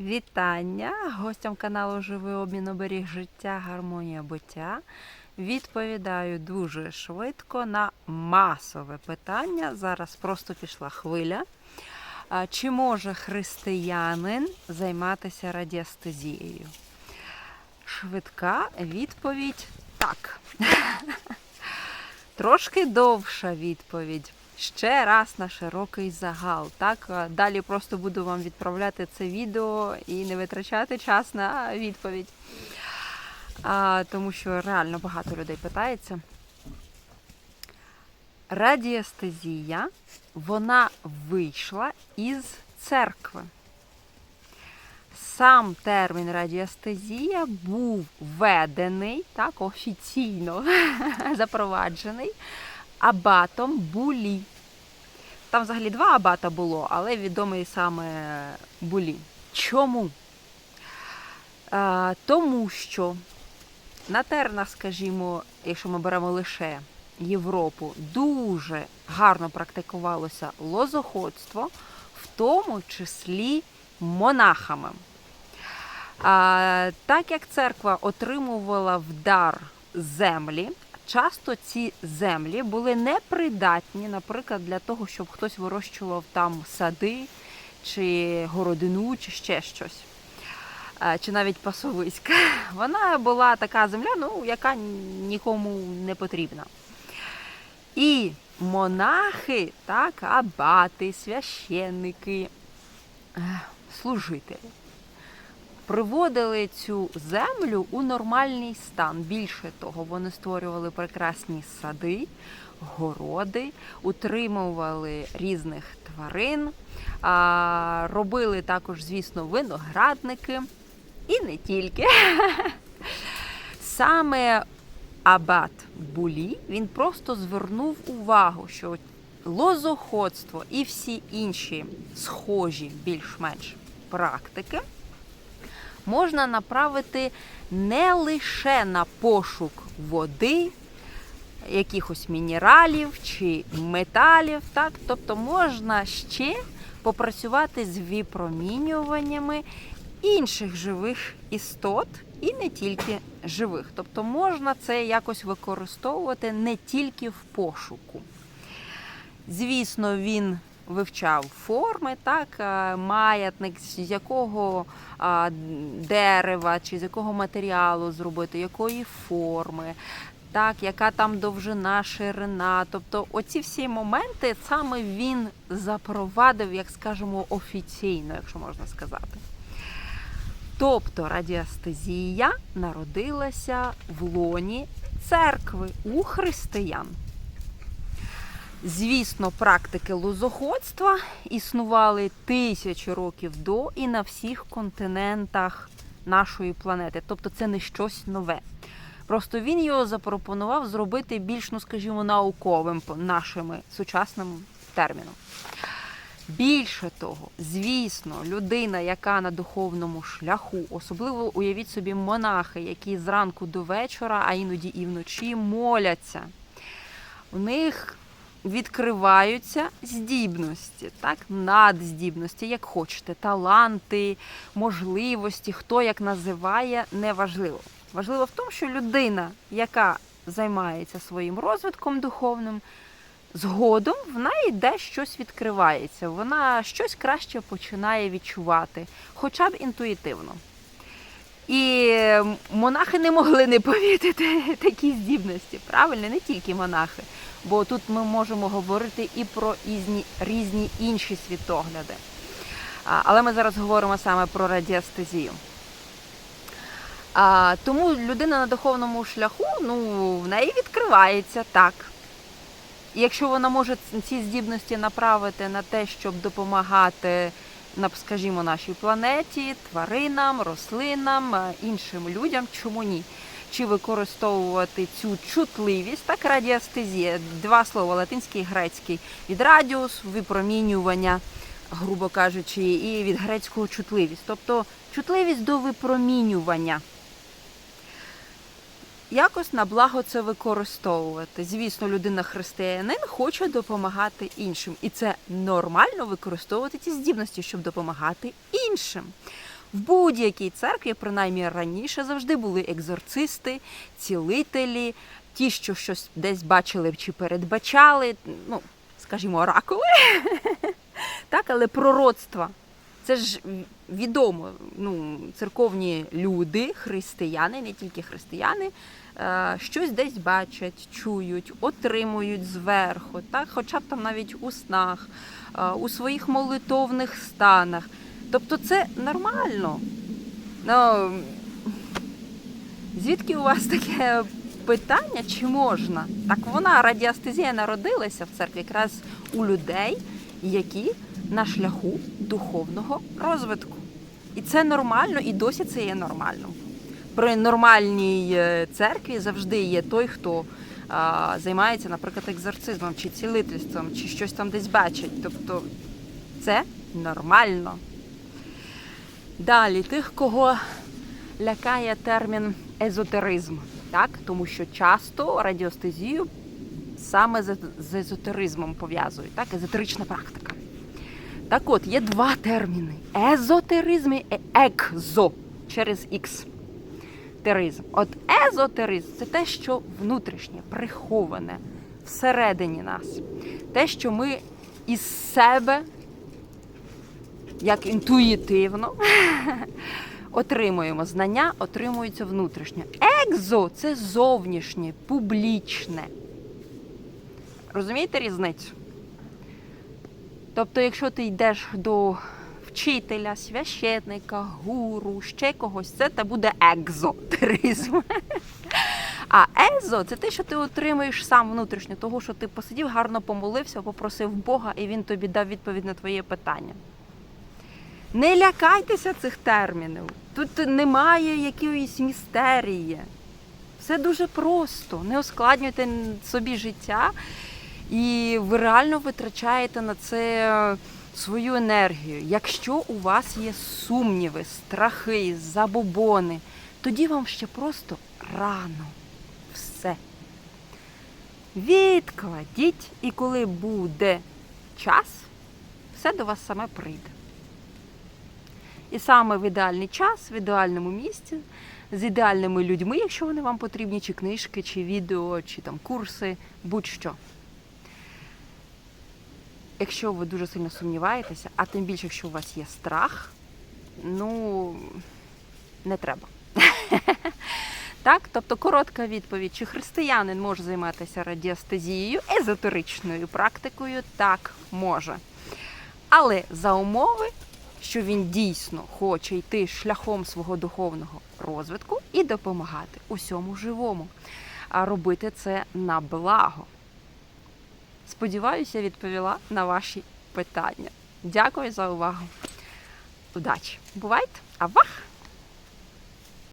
Вітання гостям каналу Живий обмін оберіг життя, гармонія буття. Відповідаю дуже швидко на масове питання. Зараз просто пішла хвиля. Чи може християнин займатися радіестезією? Швидка відповідь так. Трошки довша відповідь. Ще раз на широкий загал. Так, далі просто буду вам відправляти це відео і не витрачати час на відповідь. А, тому що реально багато людей питається. Радіестезія, вона вийшла із церкви. Сам термін радіестезія був введений, так, офіційно запроваджений абатом Булі. Там взагалі два абата було, але відомий саме Булі. Чому? А, тому що на тернах, скажімо, якщо ми беремо лише Європу, дуже гарно практикувалося лозоходство, в тому числі монахами. А, так як церква отримувала в дар землі, часто ці землі були непридатні, наприклад, для того, щоб хтось вирощував там сади, чи городину, чи ще щось. Е, Чи навіть пасовиська. Вона була така земля, ну, яка нікому не потрібна. І монахи, так, абати, священники, е, служителі приводили цю землю у нормальний стан. Більше того, вони створювали прекрасні сади, городи, утримували різних тварин, робили також, звісно, виноградники і не тільки. Саме Абат Булі він просто звернув увагу, що лозоходство і всі інші схожі більш-менш практики можна направити не лише на пошук води, якихось мінералів чи металів, так? тобто можна ще попрацювати з випромінюваннями інших живих істот і не тільки живих. Тобто можна це якось використовувати не тільки в пошуку. Звісно, він вивчав форми, так, е, маятник, з якого дерева чи з якого матеріалу зробити, якої форми, так, яка там довжина, ширина. Тобто оці всі моменти саме він запровадив, як скажемо, офіційно, якщо можна сказати. Тобто радіастезія народилася в лоні церкви у християн. Звісно, практики лозоходства існували тисячі років до і на всіх континентах нашої планети. Тобто це не щось нове. Просто він його запропонував зробити більш, ну скажімо, науковим нашими сучасним терміном. Більше того, звісно, людина, яка на духовному шляху, особливо уявіть собі монахи, які зранку до вечора, а іноді і вночі моляться. У них відкриваються здібності, так, надздібності, як хочете, таланти, можливості, хто як називає, неважливо. Важливо в тому, що людина, яка займається своїм розвитком духовним, згодом в неї десь щось відкривається, вона щось краще починає відчувати, хоча б інтуїтивно. І монахи не могли не помітити такі здібності, правильно, не тільки монахи. Бо тут ми можемо говорити і про різні, інші світогляди. Але ми зараз говоримо саме про радіестезію. А, Тому людина на духовному шляху ну, в неї відкривається так. І якщо вона може ці здібності направити на те, щоб допомагати, скажімо, нашій планеті, тваринам, рослинам, е, іншим людям, чому ні? Чи використовувати цю чутливість, так радіастезія, два слова латинський і грецький, від радіус, випромінювання, грубо кажучи, і від грецького чутливість, тобто чутливість до випромінювання. Якось на благо це використовувати. Звісно, людина християнин хоче допомагати іншим. І це нормально використовувати ці здібності, щоб допомагати іншим. В будь-якій церкві, принаймні раніше, завжди були екзорцисти, цілителі, ті, що щось десь бачили чи передбачали, ну, скажімо, оракули. Так, але пророцтва. Це ж відомо. Ну, церковні люди, християни, не тільки християни, е, щось десь бачать, чують, отримують зверху, так? хоча б там навіть у снах, е, у своїх молитовних станах. Тобто це нормально. Ну, звідки у вас таке питання, чи можна? Так вона радіастезія народилася в церкві якраз у людей, які на шляху духовного розвитку. І це нормально, і досі це є нормально. При нормальній е, церкві завжди є той, хто а, займається, наприклад, екзорцизмом чи цілительством, чи щось там десь бачить. Тобто це нормально. Далі, тих, кого лякає термін езотеризм, так? тому що часто радіостезію саме з, езотеризмом пов'язують, так? езотерична практика. Так от, є два терміни: езотеризм і екзо через ікс. Теризм. От езотеризм це те, що внутрішнє, приховане всередині нас. Те, що ми із себе, як інтуїтивно, отримуємо знання, отримується внутрішнє. Екзо це зовнішнє, публічне. Розумієте різницю? Тобто, якщо ти йдеш до вчителя, священника, гуру, ще когось, це та буде екзотеризм. А езо це те, що ти отримуєш сам внутрішньо, того, що ти посидів, гарно помолився, попросив Бога, і він тобі дав відповідь на твоє питання. Не лякайтеся цих термінів. Тут немає якоїсь містерії. Все дуже просто. Не ускладнюйте собі життя, і ви реально витрачаєте на це свою енергію. Якщо у вас є сумніви, страхи, забобони, тоді вам ще просто рано. Все. Відкладіть, і коли буде час, все до вас саме прийде. І саме в ідеальний час, в ідеальному місці, з ідеальними людьми, якщо вони вам потрібні, чи книжки, чи відео, чи там курси, будь-що. Якщо ви дуже сильно сумніваєтеся, а тим більше, якщо у вас є страх, ну не треба. Так, тобто коротка відповідь, чи християнин може займатися радіастезією, езотеричною практикою, так може. Але за умови, що він дійсно хоче йти шляхом свого духовного розвитку і допомагати усьому живому, а робити це на благо. Сподіваюся, відповіла на ваші питання. Дякую за увагу. Удачі! Бувайте! Авах!